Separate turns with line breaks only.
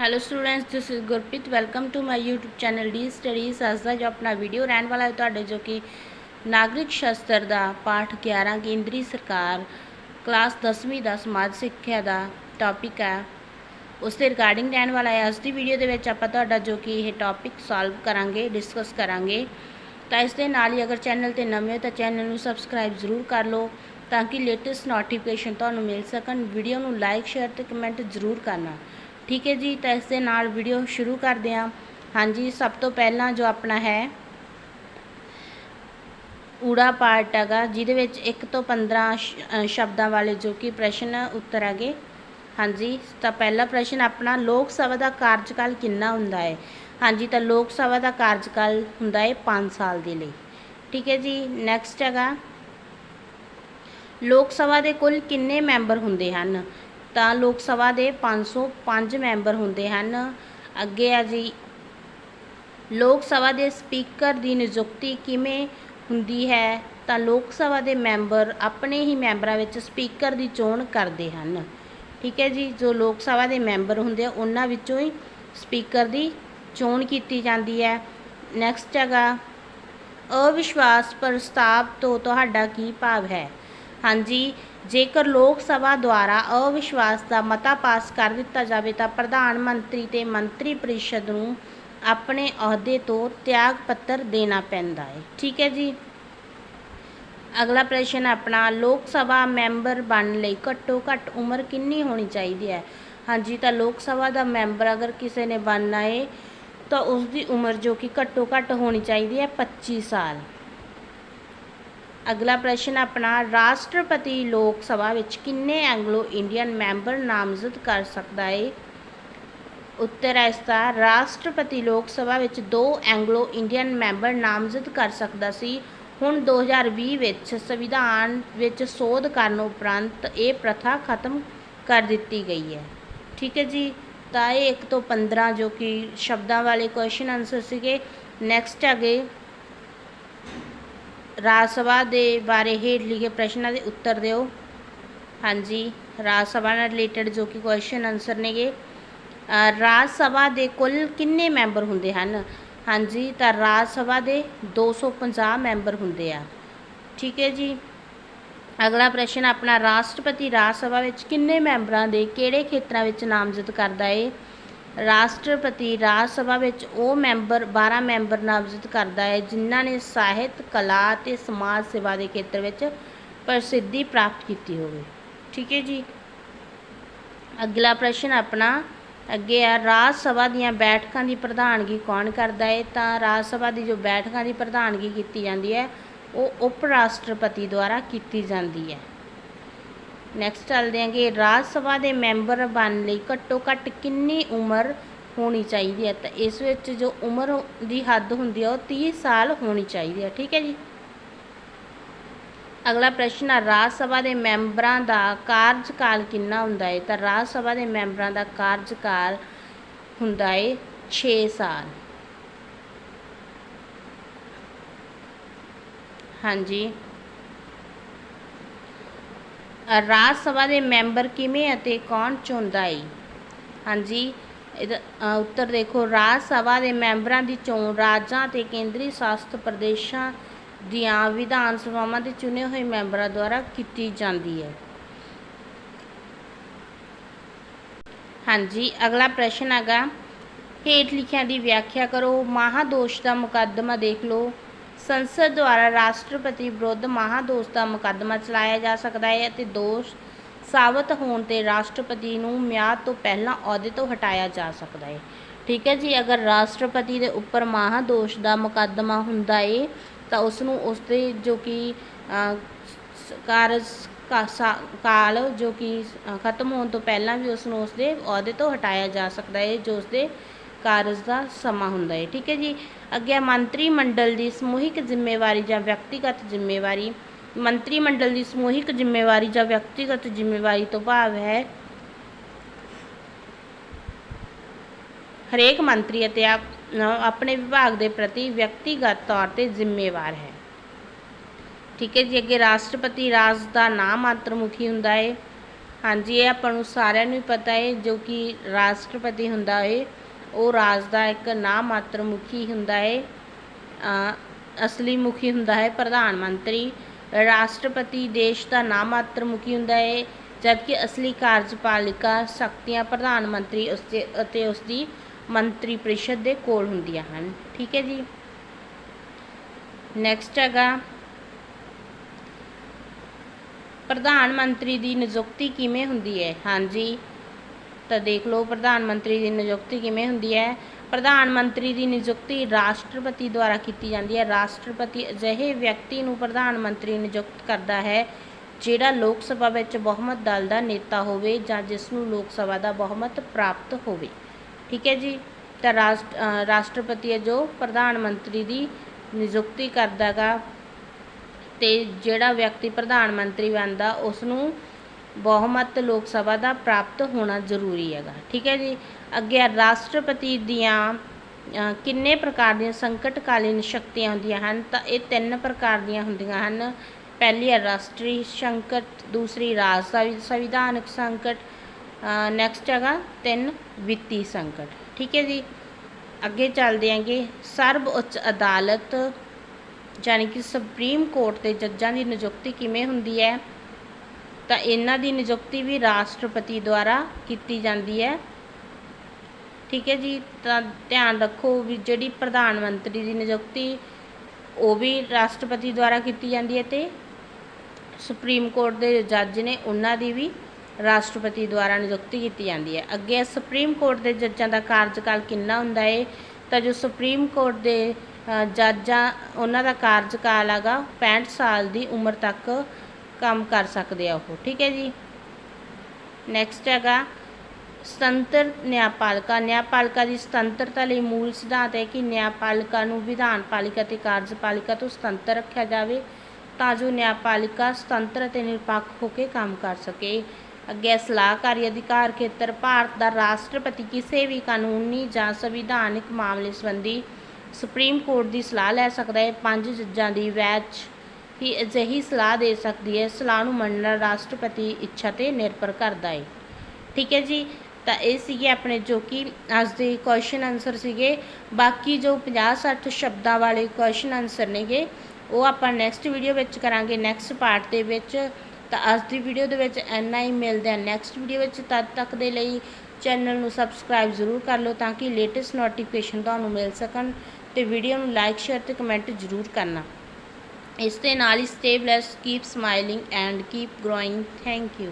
Hello students this is Gurpreet welcome to my YouTube channel D studies ਅੱਜ ਦਾ ਜੋ ਆਪਣਾ ਵੀਡੀਓ ਰਹਿਣ ਵਾਲਾ ਹੈ, ਤੁਹਾਡੇ ਜੋ ਕਿ ਨਾਗਰਿਕ ਸ਼ਾਸਤਰ ਦਾ ਪਾਠ 11 ਕੇਂਦਰੀ ਸਰਕਾਰ ਕਲਾਸ 10ਵੀਂ ਦਾ, ਸਮਾਜ ਸਿੱਖਿਆ ਦਾ ਟੌਪਿਕ ਹੈ। ਉਸ ਦੇ ਰਿਗਾਰਡਿੰਗ ਰਹਿਣ ਵਾਲਾ ਹੈ। ਅੱਜ ਦੀ ਵੀਡੀਓ ਦੇ ਵਿੱਚ ਆਪਾਂ ਤੁਹਾਡਾ ਜੋ ਕਿ ਇਹ ਟੌਪਿਕ ਸੋਲਵ ਕਰਾਂਗੇ ਡਿਸਕਸ ਕਰਾਂਗੇ। ਤਾਂ ਇਸ ਦੇ ਨਾਲ ਹੀ ਅਗਰ ਚੈਨਲ ਤੇ ਨਵੇਂ ਹੋ ਤਾਂ ਚੈਨਲ ਨੂੰ ਸਬਸਕ੍ਰਾਈਬ ਜ਼ਰੂਰ ਕਰ ਲਓ, ਤਾਂ ਕਿ ਲੇਟੈਸਟ ਨੋਟੀਫਿਕੇਸ਼ਨ ਤੁਹਾਨੂੰ ਮਿਲ ਸਕਣ। ਵੀਡੀਓ ਨੂੰ ਲਾਈਕ ਸ਼ੇਅਰ ਤੇ ਕਮੈਂਟ ਜ਼ਰੂਰ ਕਰਨਾ। ਠੀਕ ਹੈ ਜੀ, ਤਾਂ ਇਸ ਦੇ ਨਾਲ ਵੀਡੀਓ ਸ਼ੁਰੂ ਕਰਦੇ ਹਾਂ। ਹਾਂਜੀ, ਸਭ ਤੋਂ ਪਹਿਲਾਂ ਜੋ ਆਪਣਾ ਹੈ, ਊੜਾ ਪਾਰਟ ਹੈਗਾ, ਜਿਹਦੇ ਵਿੱਚ 1 ਤੋਂ 15 ਸ਼ਬਦਾਂ ਵਾਲੇ ਜੋ ਕਿ ਪ੍ਰਸ਼ਨ ਉੱਤਰ ਹੈਗੇ। ਹਾਂਜੀ, ਤਾਂ ਪਹਿਲਾ ਪ੍ਰਸ਼ਨ ਆਪਣਾ, ਲੋਕ ਸਭਾ ਦਾ ਕਾਰਜਕਾਲ ਕਿੰਨਾ ਹੁੰਦਾ ਹੈ? ਹਾਂਜੀ, ਤਾਂ ਲੋਕ ਸਭਾ ਦਾ ਕਾਰਜਕਾਲ ਹੁੰਦਾ ਹੈ 5 ਸਾਲ ਦੇ ਲਈ। ਠੀਕ ਹੈ ਜੀ ਨੈਕਸਟ ਹੈਗਾ। ਲੋਕ ਸਭਾ ਦੇ ਕੁੱਲ ਕਿੰਨੇ ਮੈਂਬਰ ਹੁੰਦੇ ਹਨ? ਤਾਂ ਲੋਕ ਸਭਾ ਦੇ 505 ਮੈਂਬਰ ਹੁੰਦੇ ਹਨ। ਅੱਗੇ ਆ ਜੀ, ਲੋਕ ਸਭਾ ਦੇ ਸਪੀਕਰ ਦੀ ਨਿਯੁਕਤੀ ਕਿਵੇਂ ਹੁੰਦੀ ਹੈ? ਤਾਂ ਲੋਕ ਸਭਾ ਦੇ ਮੈਂਬਰ ਆਪਣੇ ਹੀ ਮੈਂਬਰਾਂ ਵਿੱਚ ਸਪੀਕਰ ਦੀ ਚੋਣ ਕਰਦੇ ਹਨ। ਠੀਕ ਹੈ ਜੀ, ਜੋ ਲੋਕ ਸਭਾ ਦੇ ਮੈਂਬਰ ਹੁੰਦੇ ਆ, ਉਹਨਾਂ ਵਿੱਚੋਂ ਹੀ ਸਪੀਕਰ ਦੀ ਚੋਣ ਕੀਤੀ ਜਾਂਦੀ ਹੈ। ਨੈਕਸਟ ਹੈਗਾ, ਅਵਿਸ਼ਵਾਸ ਪ੍ਰਸਤਾਵ ਤੋਂ ਤੁਹਾਡਾ ਕੀ ਭਾਵ ਹੈ? ਹਾਂਜੀ ਜੇਕਰ ਲੋਕ ਸਭਾ ਦੁਆਰਾ ਅਵਿਸ਼ਵਾਸ ਦਾ ਮਤਾ ਪਾਸ ਕਰ ਦਿੱਤਾ ਜਾਵੇ ਤਾਂ ਪ੍ਰਧਾਨ ਮੰਤਰੀ ਤੇ ਮੰਤਰੀ ਪਰਿਸ਼ਦ ਨੂੰ ਆਪਣੇ ਅਹੁਦੇ ਤੋਂ ਤਿਆਗ ਪੱਤਰ ਦੇਣਾ ਪੈਂਦਾ ਹੈ। ਠੀਕ ਹੈ ਜੀ। ਅਗਲਾ ਪ੍ਰਸ਼ਨ ਆਪਣਾ, ਲੋਕ ਸਭਾ ਮੈਂਬਰ ਬਣਨ ਲਈ ਘੱਟੋ ਘੱਟ ਉਮਰ ਕਿੰਨੀ ਹੋਣੀ ਚਾਹੀਦੀ ਹੈ? ਹਾਂਜੀ, ਤਾਂ ਲੋਕ ਸਭਾ ਦਾ ਮੈਂਬਰ ਅਗਰ ਕਿਸੇ ਨੇ ਬਣਨਾ ਹੈ ਤਾਂ ਉਸ ਦੀ ਉਮਰ ਜੋ ਕਿ ਘੱਟੋ ਘੱਟ ਹੋਣੀ ਚਾਹੀਦੀ ਹੈ 25 ਸਾਲ। ਅਗਲਾ ਪ੍ਰਸ਼ਨ, ਆਪਣਾ ਰਾਸ਼ਟਰਪਤੀ ਲੋਕ ਸਭਾ ਵਿੱਚ ਕਿੰਨੇ ਐਂਗਲੋ ਇੰਡੀਅਨ ਮੈਂਬਰ ਨਾਮਜ਼ਦ ਕਰ ਸਕਦਾ ਹੈ ਉੱਤਰ ਹੈ ਇਸ ਦਾ ਰਾਸ਼ਟਰਪਤੀ ਲੋਕ ਸਭਾ ਵਿੱਚ ਦੋ ਐਂਗਲੋ ਇੰਡੀਅਨ ਮੈਂਬਰ ਨਾਮਜ਼ਦ ਕਰ ਸਕਦਾ ਸੀ। ਹੁਣ 2020 ਵਿੱਚ ਸੰਵਿਧਾਨ ਵਿੱਚ ਸੋਧ ਕਰਨ ਉਪਰੰਤ ਇਹ ਪ੍ਰਥਾ ਖਤਮ ਕਰ ਦਿੱਤੀ ਗਈ ਹੈ। ਠੀਕ ਹੈ ਜੀ, ਤਾਂ ਇਹ 1 ਤੋਂ 15 ਜੋ ਕਿ ਸ਼ਬਦਾਂ ਵਾਲੇ ਕੁਐਸਚਨ ਆਨਸਰ ਸੀਗੇ। ਨੈਕਸਟ ਹੈਗੇ ਰਾਜ ਸਭਾ ਦੇ ਬਾਰੇ ਹੇਠ ਲਿਖੇ ਪ੍ਰਸ਼ਨਾਂ ਦੇ ਉੱਤਰ ਦਿਓ। ਹਾਂਜੀ, ਰਾਜ ਸਭਾ ਨਾਲ ਰਿਲੇਟਡ ਜੋ ਕਿ ਕੁਐਸਚਨ ਆਨਸਰ ਨੇਗੇ। ਰਾਜ ਸਭਾ ਦੇ ਕੁੱਲ ਕਿੰਨੇ ਮੈਂਬਰ ਹੁੰਦੇ ਹਨ? ਹਾਂਜੀ, ਤਾਂ ਰਾਜ ਸਭਾ ਦੇ 250 ਮੈਂਬਰ ਹੁੰਦੇ ਆ। ਠੀਕ ਹੈ ਜੀ। ਅਗਲਾ ਪ੍ਰਸ਼ਨ, ਆਪਣਾ ਰਾਸ਼ਟਰਪਤੀ ਰਾਜ ਸਭਾ ਵਿੱਚ ਕਿੰਨੇ ਮੈਂਬਰਾਂ ਦੇ ਕਿਹੜੇ ਖੇਤਰਾਂ ਵਿੱਚ ਨਾਮਜ਼ਦ ਕਰਦਾ ਏ? ਰਾਸ਼ਟਰਪਤੀ ਰਾਜ ਸਭਾ ਵਿੱਚ ਉਹ ਮੈਂਬਰ 12 ਮੈਂਬਰ ਨਾਮਜ਼ਦ ਕਰਦਾ ਹੈ, ਜਿਨ੍ਹਾਂ ਨੇ ਸਾਹਿਤ, ਕਲਾ ਅਤੇ ਸਮਾਜ ਸੇਵਾ ਦੇ ਖੇਤਰ ਵਿੱਚ ਪ੍ਰਸਿੱਧੀ ਪ੍ਰਾਪਤ ਕੀਤੀ ਹੋਵੇ। ਠੀਕ ਹੈ ਜੀ। ਅਗਲਾ ਪ੍ਰਸ਼ਨ ਆਪਣਾ ਅੱਗੇ ਆ। ਰਾਜ ਸਭਾ ਦੀਆਂ ਬੈਠਕਾਂ ਦੀ ਪ੍ਰਧਾਨਗੀ ਕੌਣ ਕਰਦਾ ਹੈ? ਤਾਂ ਰਾਜ ਸਭਾ ਦੀ ਜੋ ਬੈਠਕਾਂ ਦੀ ਪ੍ਰਧਾਨਗੀ ਕੀਤੀ ਜਾਂਦੀ ਹੈ, ਉਹ ਉਪ ਰਾਸ਼ਟਰਪਤੀ ਦੁਆਰਾ ਕੀਤੀ ਜਾਂਦੀ ਹੈ। ਨੈਕਸਟ ਚੱਲਦੇ ਹਾਂਗੇ, ਰਾਜ ਸਭਾ ਦੇ ਮੈਂਬਰ ਬਣਨ ਲਈ ਘੱਟੋ ਘੱਟ ਕਿੰਨੀ ਉਮਰ ਹੋਣੀ ਚਾਹੀਦੀ ਹੈ? ਤਾਂ ਇਸ ਵਿੱਚ ਜੋ ਉਮਰ ਦੀ ਹੱਦ ਹੁੰਦੀ ਹੈ ਉਹ 30 ਸਾਲ ਹੋਣੀ ਚਾਹੀਦੀ ਹੈ ਠੀਕ ਹੈ ਜੀ? ਅਗਲਾ ਪ੍ਰਸ਼ਨ ਹੈ ਰਾਜ ਸਭਾ ਦੇ ਮੈਂਬਰਾਂ ਦਾ ਕਾਰਜਕਾਲ ਕਿੰਨਾ ਹੁੰਦਾ ਹੈ? ਤਾਂ ਰਾਜ ਸਭਾ ਦੇ ਮੈਂਬਰਾਂ ਦਾ ਕਾਰਜਕਾਲ ਹੁੰਦਾ ਹੈ 6 ਸਾਲ। ਹਾਂਜੀ। ਰਾਜ ਸਭਾ ਦੇ ਮੈਂਬਰ ਕਿਵੇਂ ਅਤੇ ਕੌਣ ਚੁਣਦਾ ਏ ਹਾਂਜੀ, ਇਹਦਾ ਉੱਤਰ ਦੇਖੋ। ਰਾਜ ਸਭਾ ਦੇ ਮੈਂਬਰਾਂ ਦੀ ਚੋਣ ਰਾਜਾਂ ਤੇ ਕੇਂਦਰੀ ਸ਼ਾਸਿਤ ਪ੍ਰਦੇਸ਼ਾਂ ਦੀਆਂ ਵਿਧਾਨ ਸਭਾਵਾਂ ਦੇ ਚੁਣੇ ਹੋਏ ਮੈਂਬਰਾਂ ਦੁਆਰਾ ਕੀਤੀ ਜਾਂਦੀ ਹੈ। ਹਾਂਜੀ, ਅਗਲਾ ਪ੍ਰਸ਼ਨ ਹੈਗਾ। ਹੇਠ ਲਿਖਿਆਂ ਦੀ ਵਿਆਖਿਆ ਕਰੋ। ਮਹਾਦੋਸ਼ ਦਾ ਮੁਕੱਦਮਾ ਦੇਖ ਲਓ। ਸੰਸਦ ਦੁਆਰਾ ਰਾਸ਼ਟਰਪਤੀ ਵਿਰੁੱਧ ਮਹਾਦੋਸ਼ ਦਾ ਮੁਕੱਦਮਾ ਚਲਾਇਆ ਜਾ ਸਕਦਾ ਹੈ ਅਤੇ ਦੋਸ਼ ਸਾਬਤ ਹੋਣ ਤੇ ਰਾਸ਼ਟਰਪਤੀ ਨੂੰ ਮਿਆਦ ਤੋਂ ਪਹਿਲਾਂ ਅਹੁਦੇ ਤੋਂ ਹਟਾਇਆ ਜਾ ਸਕਦਾ ਹੈ। ਠੀਕ ਹੈ ਜੀ, ਅਗਰ ਰਾਸ਼ਟਰਪਤੀ ਦੇ ਉੱਪਰ ਮਹਾਦੋਸ਼ ਦਾ ਮੁਕੱਦਮਾ ਹੁੰਦਾ ਏ, ਤਾਂ ਉਸ ਨੂੰ ਉਸ ਦੇ ਜੋ ਕਿ ਕਾਰਜ ਕਾ- ਕਾਲ ਜੋ ਕਿ ਖਤਮ ਹੋਣ ਤੋਂ ਪਹਿਲਾਂ ਵੀ ਉਸ ਨੂੰ ਉਸ ਦੇ ਅਹੁਦੇ ਤੋਂ ਹਟਾਇਆ ਜਾ ਸਕਦਾ ਹੈ ਜੋ ਉਸ ਦੇ ਕਾਰਜ ਦਾ ਸਮਾਂ ਹੁੰਦਾ ਹੈ। ਠੀਕ ਹੈ ਜੀ? ਅੱਗੇ ਮੰਤਰੀ ਮੰਡਲ ਦੀ ਸਮੂਹਿਕ ਜ਼ਿੰਮੇਵਾਰੀ ਜਾਂ ਵਿਅਕਤੀਗਤ ਜ਼ਿੰਮੇਵਾਰੀ। ਮੰਤਰੀ ਮੰਡਲ ਦੀ ਸਮੂਹਿਕ ਜ਼ਿੰਮੇਵਾਰੀ ਜਾਂ ਵਿਅਕਤੀਗਤ ਜ਼ਿੰਮੇਵਾਰੀ ਤੋਂ ਭਾਵ ਹੈ ਹਰੇਕ ਮੰਤਰੀ ਅਤੇ ਆਪਣੇ ਵਿਭਾਗ ਦੇ ਪ੍ਰਤੀ ਵਿਅਕਤੀਗਤ ਤੌਰ ਤੇ ਜ਼ਿੰਮੇਵਾਰ ਹੈ। ਠੀਕ ਹੈ ਜੀ? ਅੱਗੇ ਰਾਸ਼ਟਰਪਤੀ ਰਾਜ ਦਾ ਨਾਮ ਅੰਤਰਮੁਖੀ ਹੁੰਦਾ ਹੈ। ਹਾਂਜੀ, ਇਹ ਆਪਾਂ ਨੂੰ ਸਾਰਿਆਂ ਨੂੰ ਪਤਾ ਹੈ ਜੋ ਕਿ ਰਾਸ਼ਟਰਪਤੀ ਹੁੰਦਾ ਹੈ। ਉਹ ਰਾਜ ਦਾ ਇੱਕ ਨਾਮ ਮਾਤਰ ਮੁਖੀ ਹੁੰਦਾ ਹੈ ਅਸਲੀ ਮੁਖੀ ਹੁੰਦਾ ਹੈ ਪ੍ਰਧਾਨ ਮੰਤਰੀ। ਰਾਸ਼ਟਰਪਤੀ ਦੇਸ਼ ਦਾ ਨਾਮ ਮਾਤਰ ਮੁਖੀ ਹੁੰਦਾ ਹੈ ਜਦਕਿ ਅਸਲੀ ਕਾਰਜਪਾਲਿਕਾ ਸ਼ਕਤੀਆਂ ਪ੍ਰਧਾਨ ਮੰਤਰੀ ਉਸਦੇ ਅਤੇ ਉਸ ਦੀ ਮੰਤਰੀ ਪ੍ਰੀਸ਼ਦ ਦੇ ਕੋਲ ਹੁੰਦੀਆਂ ਹਨ। ਠੀਕ ਹੈ ਜੀ। ਨੈਕਸਟ ਹੈਗਾ, ਪ੍ਰਧਾਨ ਮੰਤਰੀ ਦੀ ਨਿਯੁਕਤੀ ਕਿਵੇਂ ਹੁੰਦੀ ਹੈ? ਹਾਂਜੀ ਤਾਂ ਦੇਖ ਲਓ ਪ੍ਰਧਾਨ ਮੰਤਰੀ ਦੀ ਨਿਯੁਕਤੀ ਕਿਵੇਂ ਹੁੰਦੀ ਹੈ। ਪ੍ਰਧਾਨ ਮੰਤਰੀ ਦੀ ਨਿਯੁਕਤੀ ਰਾਸ਼ਟਰਪਤੀ ਦੁਆਰਾ ਕੀਤੀ ਜਾਂਦੀ ਹੈ। ਰਾਸ਼ਟਰਪਤੀ ਅਜਿਹੇ ਵਿਅਕਤੀ ਨੂੰ ਪ੍ਰਧਾਨ ਮੰਤਰੀ ਨਿਯੁਕਤ ਕਰਦਾ ਹੈ, ਜਿਹੜਾ ਲੋਕ ਸਭਾ ਵਿੱਚ ਬਹੁਮਤ ਦਲ ਦਾ ਨੇਤਾ ਹੋਵੇ ਜਾਂ ਜਿਸ ਨੂੰ ਲੋਕ ਸਭਾ ਦਾ ਬਹੁਮਤ ਪ੍ਰਾਪਤ ਹੋਵੇ। ਠੀਕ ਹੈ ਜੀ? ਤਾਂ ਰਾਸ਼ਟ- ਰਾਸ਼ਟਰਪਤੀ ਹੈ ਜੋ ਪ੍ਰਧਾਨ ਮੰਤਰੀ ਦੀ ਨਿਯੁਕਤੀ ਕਰਦਾ ਗਾ ਤੇ ਜਿਹੜਾ ਵਿਅਕਤੀ ਪ੍ਰਧਾਨ ਮੰਤਰੀ ਬਣਦਾ, ਉਸ ਨੂੰ ਬਹੁਮਤ ਲੋਕ ਸਭਾ ਦਾ ਪ੍ਰਾਪਤ ਹੋਣਾ ਜ਼ਰੂਰੀ ਹੈਗਾ। ਠੀਕ ਹੈ ਜੀ? ਅੱਗੇ ਰਾਸ਼ਟਰਪਤੀ ਦੀਆਂ ਕਿੰਨੇ ਪ੍ਰਕਾਰ ਦੀਆਂ ਸੰਕਟਕਾਲੀਨ ਸ਼ਕਤੀਆਂ ਹੁੰਦੀਆਂ ਹਨ? ਤਾਂ ਇਹ ਤਿੰਨ ਪ੍ਰਕਾਰ ਦੀਆਂ ਹੁੰਦੀਆਂ ਹਨ। ਪਹਿਲੀ ਹੈ ਰਾਸ਼ਟਰੀ ਸੰਕਟ, ਦੂਸਰੀ ਰਾਜ ਸੰਵਿ- ਸੰਵਿਧਾਨਕ ਸੰਕਟ ਨੈਕਸਟ ਹੈਗਾ ਤਿੰਨ ਵਿੱਤੀ ਸੰਕਟ। ਠੀਕ ਹੈ ਜੀ? ਅੱਗੇ ਚੱਲਦੇ ਆਂਗੇ ਸਰਬ ਉੱਚ ਅਦਾਲਤ ਯਾਨੀ ਕਿ ਸੁਪਰੀਮ ਕੋਰਟ ਦੇ ਜੱਜਾਂ ਦੀ ਨਿਯੁਕਤੀ ਕਿਵੇਂ ਹੁੰਦੀ ਹੈ? ਤਾਂ ਇਹਨਾਂ ਦੀ ਨਿਯੁਕਤੀ ਵੀ ਰਾਸ਼ਟਰਪਤੀ ਦੁਆਰਾ ਕੀਤੀ ਜਾਂਦੀ ਹੈ। ਠੀਕ ਹੈ ਜੀ, ਤਾਂ ਧਿਆਨ ਰੱਖੋ ਵੀ ਜਿਹੜੀ ਪ੍ਰਧਾਨ ਮੰਤਰੀ ਦੀ ਨਿਯੁਕਤੀ, ਉਹ ਵੀ ਰਾਸ਼ਟਰਪਤੀ ਦੁਆਰਾ ਕੀਤੀ ਜਾਂਦੀ ਹੈ ਤੇ ਸੁਪਰੀਮ ਕੋਰਟ ਦੇ ਜੱਜ ਨੇ ਉਹਨਾਂ ਦੀ ਵੀ ਰਾਸ਼ਟਰਪਤੀ ਦੁਆਰਾ ਨਿਯੁਕਤੀ ਕੀਤੀ ਜਾਂਦੀ ਹੈ। ਅੱਗੇ ਸੁਪਰੀਮ ਕੋਰਟ ਦੇ ਜੱਜਾਂ ਦਾ ਕਾਰਜਕਾਲ ਕਿੰਨਾ ਹੁੰਦਾ ਹੈ ਤਾਂ ਜੋ ਸੁਪਰੀਮ ਕੋਰਟ ਦੇ ਜੱਜਾਂ, ਉਹਨਾਂ ਦਾ ਕਾਰਜਕਾਲ ਹੈਗਾ 65 ਸਾਲ ਦੀ ਉਮਰ ਤੱਕ ਕੰਮ ਕਰ ਸਕਦੇ ਆ ਉਹ, ਠੀਕ ਹੈ ਜੀ? ਨੈਕਸਟ ਹੈਗਾ, ਸੁਤੰਤਰ ਨਿਆਂਪਾਲਿਕਾ। ਨਿਆਂਪਾਲਿਕਾ ਦੀ ਸੁਤੰਤਰਤਾ ਲਈ ਮੂਲ ਸਿਧਾਂਤ ਹੈ ਕਿ ਨਿਆਂਪਾਲਿਕਾ ਨੂੰ ਵਿਧਾਨ ਪਾਲਿਕਾ ਤੇ ਕਾਰਜਪਾਲਿਕਾ ਤੋਂ ਸੁਤੰਤਰ ਰੱਖਿਆ ਜਾਵੇ ਤਾਂ ਜੋ ਨਿਆਂਪਾਲਿਕਾ ਸੁਤੰਤਰ ਅਤੇ ਨਿਰਪੱਖ ਹੋ ਕੇ ਕੰਮ ਕਰ ਸਕੇ। ਅੱਗੇ ਸਲਾਹਕਾਰੀ ਅਧਿਕਾਰ ਖੇਤਰ, ਭਾਰਤ ਦਾ ਰਾਸ਼ਟਰਪਤੀ ਕਿਸੇ ਵੀ ਕਾਨੂੰਨੀ ਜਾਂ ਸੰਵਿਧਾਨਿਕ ਮਾਮਲੇ ਸੰਬੰਧੀ ਸੁਪਰੀਮ ਕੋਰਟ ਦੀ ਸਲਾਹ ਲੈ ਸਕਦਾ ਹੈ। ਪੰਜ ਜੱਜਾਂ ਦੀ ਬੈਂਚ ਹੀ ਅਜਿਹੀ ਸਲਾਹ ਦੇ ਸਕਦੀ ਹੈ। ਸਲਾਹ ਨੂੰ ਮੰਨਣਾ ਰਾਸ਼ਟਰਪਤੀ ਇੱਛਾ ਤੇ ਨਿਰਭਰ ਕਰਦਾ ਹੈ ਠੀਕ ਹੈ ਜੀ? ਤਾਂ ਇਹ ਸੀਗੇ ਆਪਣੇ ਜੋ ਕਿ ਅੱਜ ਦੇ ਕੁਐਸਚਨ ਆਨਸਰ ਸੀਗੇ। ਬਾਕੀ ਜੋ 50 60 ਸ਼ਬਦਾਂ ਵਾਲੇ ਕੁਐਸਚਨ ਆਨਸਰ ਨੇਗੇ, ਉਹ ਆਪਾਂ ਨੈਕਸਟ ਵੀਡੀਓ ਵਿੱਚ ਕਰਾਂਗੇ। ਨੈਕਸਟ ਪਾਰਟ ਦੇ ਵਿੱਚ ਤਾਂ ਅੱਜ ਦੀ ਵੀਡੀਓ ਦੇ ਵਿੱਚ ਇੰਨਾ ਹੀ। ਮਿਲਦੇ ਆ ਨੈਕਸਟ ਵੀਡੀਓ ਵਿੱਚ। ਤਦ ਤੱਕ ਦੇ ਲਈ ਚੈਨਲ ਨੂੰ ਸਬਸਕ੍ਰਾਈਬ ਜ਼ਰੂਰ ਕਰ ਲਓ ਤਾਂ ਕਿ ਲੇਟੈਸਟ ਨੋਟੀਫਿਕੇਸ਼ਨ ਤੁਹਾਨੂੰ ਮਿਲ ਸਕਣ ਤੇ ਵੀਡੀਓ ਨੂੰ ਲਾਈਕ ਸ਼ੇਅਰ ਤੇ ਕਮੈਂਟ ਜ਼ਰੂਰ ਕਰਨਾ। ਇਸ ਦੇ ਨਾਲ ਹੀ stay blessed keep smiling and keep growing thank you